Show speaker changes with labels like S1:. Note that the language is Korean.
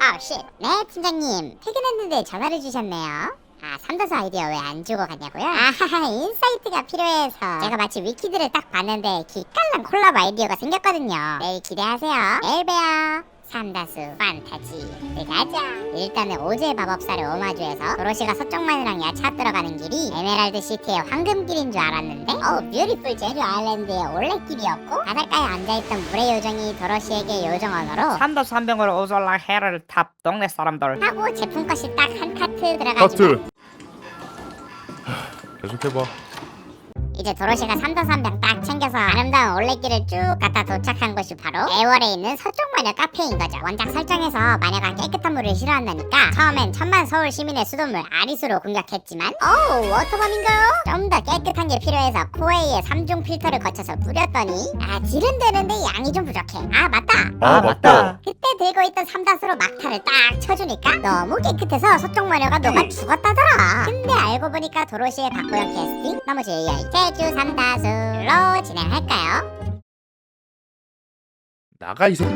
S1: 아, 쉣. 네, 팀장님. 퇴근했는데 전화를 주셨네요. 아, 삼다수 아이디어 왜 안 주고 갔냐고요? 아하하, 인사이트가 필요해서. 제가 마치 위키드를 딱 봤는데 기깔난 콜라보 아이디어가 생겼거든요. 내일 기대하세요. 내일 봬요. 삼다수 판타지. 들어가자. 일단은 오즈의 마법사를 오마주해서 도로시가 서쪽 마을랑 야차 들어가는 길이 에메랄드 시티의 황금길인 줄 알았는데 어 뷰티풀 제주 아일랜드의 올레길이었고 바닷가에 앉아있던 물의 요정이 도로시에게 요정 언어로
S2: 삼도 삼병으로 오졸라 해를 탑 동네 사람들.
S1: 하고 제품값이 딱 한 카트 들어가지고
S3: 하트! 계속해봐
S1: 이제 도로시가 삼도삼병 딱 챙겨서 아름다운 올레길을 쭉 갔다 도착한 곳이 바로 애월에 있는 서쪽 마녀 카페인 거죠. 원작 설정에서 마녀가 깨끗한 물을 싫어한다니까 처음엔 천만 서울 시민의 수돗물 아리수로 공격했지만 어우 워터밤인가요? 좀 더 깨끗한 게 필요해서 코웨이의 3중 필터를 거쳐서 뿌렸더니 아 질은 되는데 양이 좀 부족해. 아 맞다.
S3: 아 맞다
S1: 그때 들고 있던 삼다수로 막타를 딱 쳐주니까 너무 깨끗해서 서쪽 마녀가 녹아 죽었다더라. 근데 알고 보니까 도로시의 박보영 캐스팅, 나머지 AI 제주 삼다수로 진행할까요?
S3: 나가 이 새끼